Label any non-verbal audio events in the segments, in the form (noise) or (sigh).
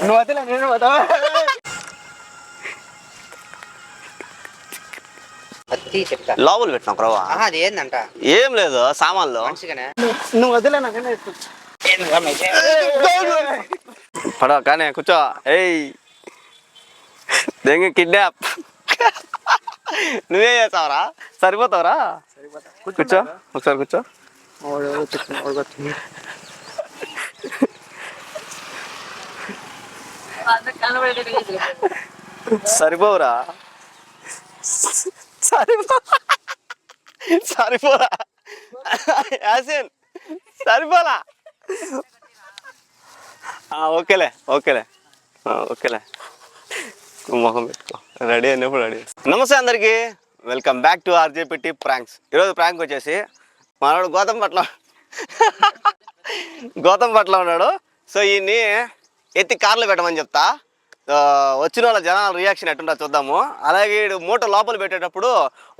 నువ్వు వదిలే నేను లోపల పెట్టినా క్రొవ్వ ఆహా అది ఏందంట? ఏం లేదు సామాన్లు. నువ్వు వదిలే పడవ కానీ కూర్చో. ఏయ్. దెంగ కిడ్నాప్. నువ్వే చేస్తావరా? సరిపోతావరా? కూర్చో ఒకసారి కూర్చో. సరిపోరా సరిపో సరిపోరా? యాసిన్ సరిపోలా ఓకేలే ఓకేలే. ఓకేలే. మొహం పెట్టుకో. రెడీ అయినప్పుడు రెడీ నమస్తే అందరికీ. వెల్కమ్ బ్యాక్ టు ఆర్జే పెట్టి ప్రాంక్స్. ఈరోజు ప్రాంక్ వచ్చేసి మనోడు గౌతమ్ పట్ల గౌతమ్ పట్ల ఉన్నాడు. సో ఈయన్ని ఎత్తి కార్లో పెట్టమని చెప్తా. వచ్చిన వాళ్ళ జనాల రియాక్షన్ ఎట్టుంటా చూద్దాము. అలాగే ఈడు మూట లోపల పెట్టేటప్పుడు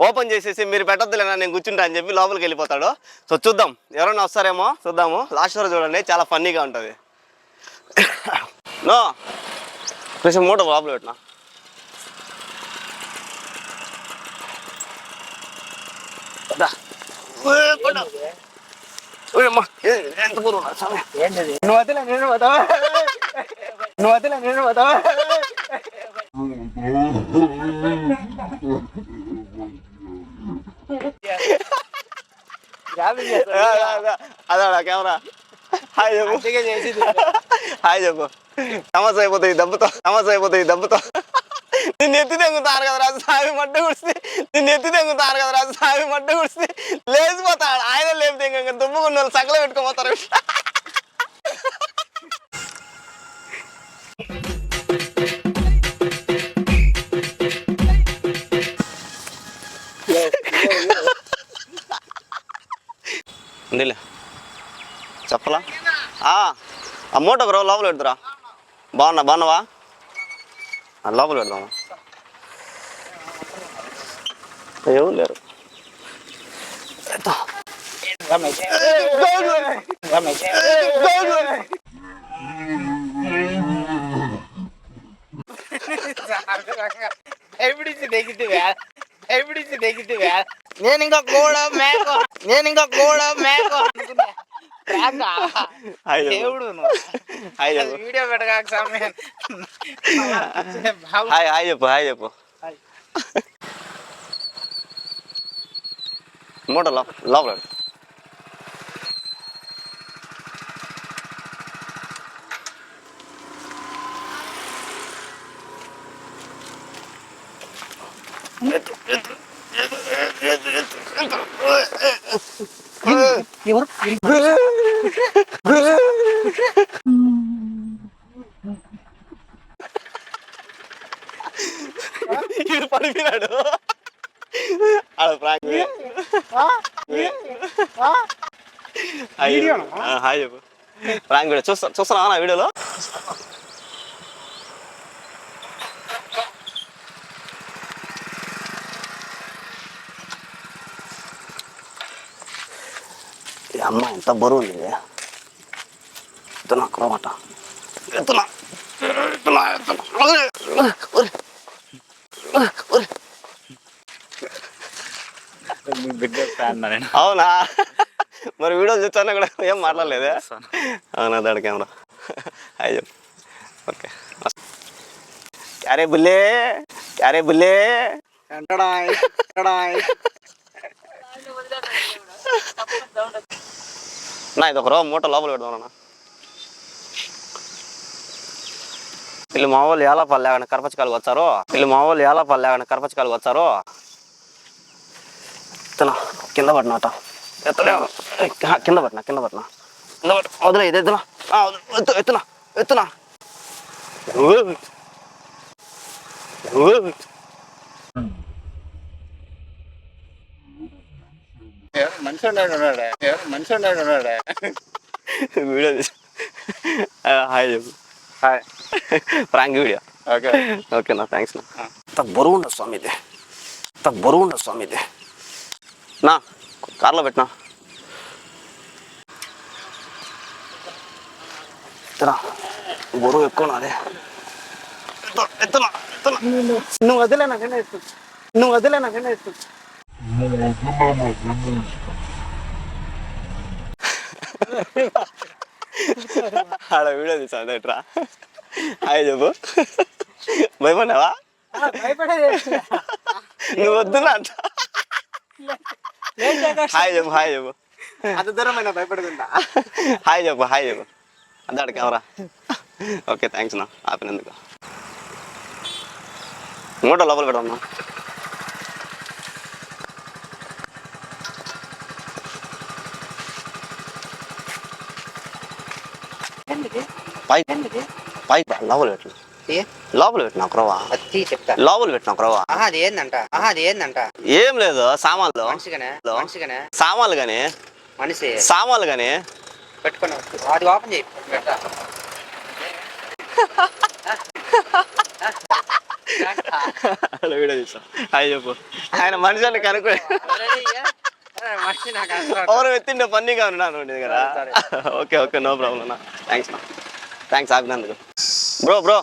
ఓపెన్ చేసేసి మీరు పెట్టద్దులేనా నేను కూర్చుంటా అని చెప్పి లోపలికి వెళ్ళిపోతాడు. సో చూద్దాం ఎవరైనా వస్తారేమో చూద్దాము. లాస్ట్ వరకు చూడండి చాలా ఫన్నీగా ఉంటుంది. నో కొంచెం మూట లోపల పెట్టినా? ఎంత పూర్వం నువ్వు వదిలే నేను వదిలే అదాడా కెమెరా. హాయ్ చెప్పు. హాయ్ చెప్పు. సమస్య అయిపోతుంది దెబ్బతో సమస్య అయిపోతుంది దెబ్బతో. నిన్ను ఎత్తి తెంగుతారు కదా రాజు సామి మడ్డ కుడిస్తే నిన్ను ఎత్తి తెంగుతారు కదా రాజు సామి మడ్డ కుడిస్తే లేచిపోతాడు. ఆయన లేపు తెంగ దుమ్ముకున్న వాళ్ళు సగల పెట్టుకోపోతారు ఉందిలే. చెప్పలా? ఆ, మూట ఒక లోపల పెడుతురా. బాగున్నా బాగున్నావా? లోపల పెడదామా? ఎవరు లేరు. ఎత్తా. భయపడించి నెగిటివా? భయపడించి నేను ఇంకా కోడ మేక నేను ఇంకా కోడ మేక అనుకున్నా ప్రాంక్ ఆ? హాయ్ చెప్పు. దేవుడు నువ్వు. హాయ్ అది చెప్పు వీడియో పెట్టగాక సమయం బాబు హాయ్ హాయ్ చెప్పు హాయ్ చెప్పు హాయ్. మూట లోపల లోపల పెట్టు. ఈడు పడిపోయినాడు హాయ్ చెప్పు. ఆ, హాయ్ చెప్పు. ప్రాంక్ వీడియో చూస్తా చూస్తున్నావా నా వీడియోలో? ఈ అమ్మ ఎంత బరువు ఉంది ఇది. ఎత్తున్నా క్రోమట ఎత్తున్నా ఎత్తున్నా ఎత్తున్నా ఒరే, ఒరే, ఒరే. అవునా మరి వీడియోలు చూస్తాను కూడా ఏం మాట్లాడలేదే అవునా దాడి కెమెరా హాయ్ చెప్పు ఓకే క్యారే బుల్లే క్యారే బుల్లే ఎంటడాయ్ ఎంటడాయ్ నా ఇది ఒక రోజు మూట లోపల పెడదాం వీళ్ళు మా వాళ్ళు ఎలా పళ్ళు లేకుండా కరపచకాలకు వచ్చారు. వీళ్ళు మా వాళ్ళు ఎలా పళ్ళు లేకుండా కరపచకాలకు వచ్చారు. ఎత్తునా కింద పడినట ఎత్తలే కింద పడినా కింద పడినా కింద పట్టు వదిలే ఇది ఎత్తునా. ఎత్తు ఎత్తునా ఎత్తునా. మనిషి ఉన్నాడు? ఉన్నాడే ఎవరు మనిషి ఉన్నాడు? ఉన్నాడే? వీడియో తీసి. హాయ్ చెప్పు. హాయ్. Prank video. ఓకే. ఓకేనా థ్యాంక్స్ నా. అంత బరువు ఉండదు స్వామి ఇది అంత బరువు ఉండదు స్వామి ఇది నా కార్లో పెట్టినా ఇతరా బరువు ఎక్కువ నాదే. ఎత్తున్నా ఎత్తున్నా నువ్వు వదిలే నాకనే ఇస్తుంది నువ్వు వదిలే నాకనే ఇస్తుంది ఆడ వీడియో తీసా ఎట్రా హాయ్ చెప్పు భయపడినావా నువ్వు వద్దునా అంట హాయ్ చెప్పు హాయ్ చెప్పు అంత భయపడకుండా హాయ్ చెప్పు హాయ్ చెప్పు అదాడు కెమెరా ఓకే థ్యాంక్స్ నా ఆపినందుకు మూట లోపల పెడమ్మా పైకి పైకి లోపల పెట్టు. లోపల పెట్టిన చెప్తా. లోపల పెట్టిన క్రొవా ఆహా అది ఏందంట? అది ఏందంట? ఏం లేదు సామాన్లు. సామాన్లు కానీ మనిషి. సామాన్లు కానీ పెట్టుకుని అది ఓపెన్ చేయి. వీడియో చెప్పు ఆయన మనిషి కనుక్కో మనిషి నాకు అసలు ఎవరు ఎత్తిండే పన్నీగా ఉన్నాను నీ దగ్గర సరే. ఓకే ఓకే నో ప్రాబ్లం నా థ్యాంక్స్ నా థ్యాంక్స్ ఆపినందుకు. బ్రో బ్రో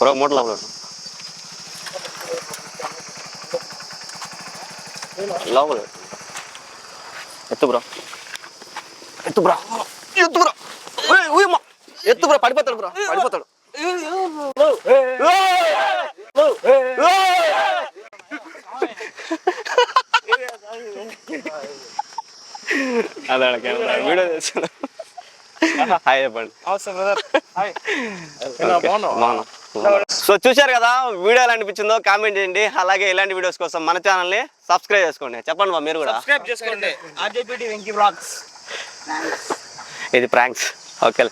బ్రో మూటలో పెట్టు. లోపల పెట్టు. ఎత్తు బ్రో ఎత్తు బ్రో ఎత్తు బ్రో ఏయ్, ఉయ్యమ్మ. ఎత్తు బ్రో పడిపోతాడు బ్రో పడిపోతాడు. అదే (laughs) వీడియో చేస్తాను హాయ్ చెప్పండి. సో చూశారు కదా వీడియో ఎలా అనిపించిందో కామెంట్ చేయండి. అలాగే ఇలాంటి వీడియోస్ కోసం మన ఛానల్ని సబ్స్క్రైబ్ చేసుకోండి. చెప్పండి మా మీరు కూడా. సబ్స్క్రైబ్ చేసుకోండి. ఆర్జేపీటీ వెంకీ బ్లాగ్స్ ఇది ప్రాంక్స్ ఓకే